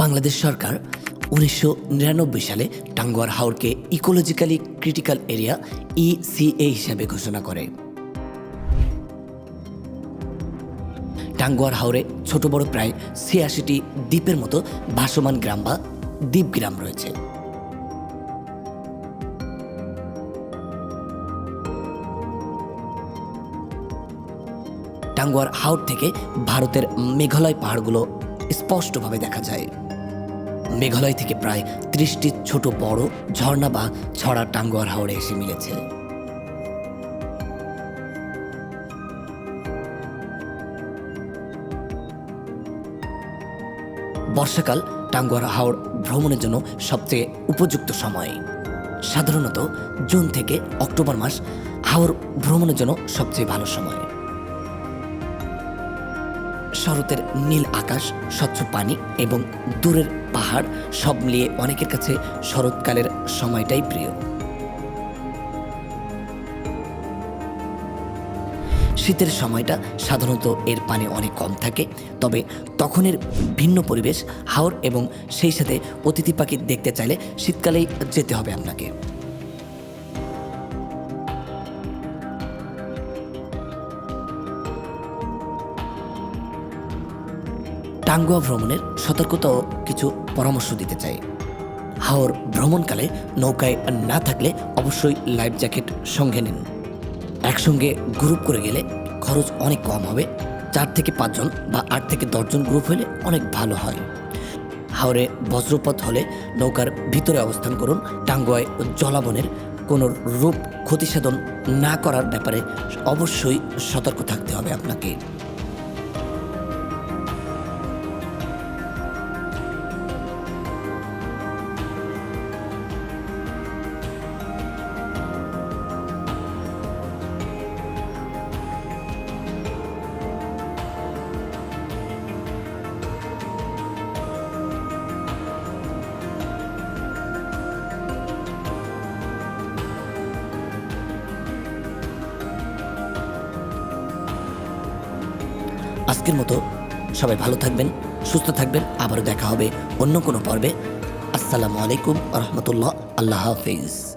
বাংলাদেশ সরকার উনিশশো নিরানব্বই সালে টাঙ্গুয়ার হাওরকে ইকোলজিক্যালি ক্রিটিক্যাল এরিয়া ইসিএ হিসাবে ঘোষণা করে। টাঙ্গুয়ার হাওরে ছোট বড় প্রায় ছিয়াশিটি দ্বীপের মতো ভাসমান গ্রাম বা দ্বীপ গ্রাম রয়েছে। টাঙ্গুয়ার হাওর থেকে ভারতের মেঘালয় পাহাড়গুলো স্পষ্টভাবে দেখা যায়। মেঘালয় থেকে প্রায় ত্রিশটি ছোট বড় ঝর্ণা বা ছড়া টাঙ্গুয়ার হাওড়ে এসে মিলেছে। বর্ষাকাল টাঙ্গুয়ার হাওড় ভ্রমণের জন্য সবচেয়ে উপযুক্ত সময়। সাধারণত জুন থেকে অক্টোবর মাস হাওড় ভ্রমণের জন্য সবচেয়ে ভালো সময়। শরতের নীল আকাশ, স্বচ্ছ পানি এবং দূরের পাহাড় সব মিলিয়ে অনেকের কাছে শরৎকালের সময়টাই প্রিয়। শীতের সময়টা সাধারণত এর পানি অনেক কম থাকে, তবে তখনের ভিন্ন পরিবেশ, হাওর এবং সেই সাথে অতিথি পাখি দেখতে চাইলে শীতকালেই যেতে হবে আপনাকে। টাঙ্গুয়া ভ্রমণের সতর্কতাও কিছু পরামর্শ দিতে চাই। হাওর ভ্রমণকালে নৌকায় না থাকলে অবশ্যই লাইফ জ্যাকেট সঙ্গে নিন। একসঙ্গে গ্রুপ করে গেলে খরচ অনেক কম হবে। চার থেকে পাঁচজন বা আট থেকে দশজন গ্রুপ হলে অনেক ভালো হয়। হাওরে বজ্রপথ হলে নৌকার ভিতরে অবস্থান করুন। টাঙ্গুয়ায় জলাবনের কোনো রূপ ক্ষতিসাধন না করার ব্যাপারে অবশ্যই সতর্ক থাকতে হবে আপনাকে। আজকের মতো সবাই ভালো থাকবেন, সুস্থ থাকবেন, আবারও দেখা হবে অন্য কোনো পর্বে। আসসালামু আলাইকুম রহমতুল্লাহ। আল্লাহ হাফিজ।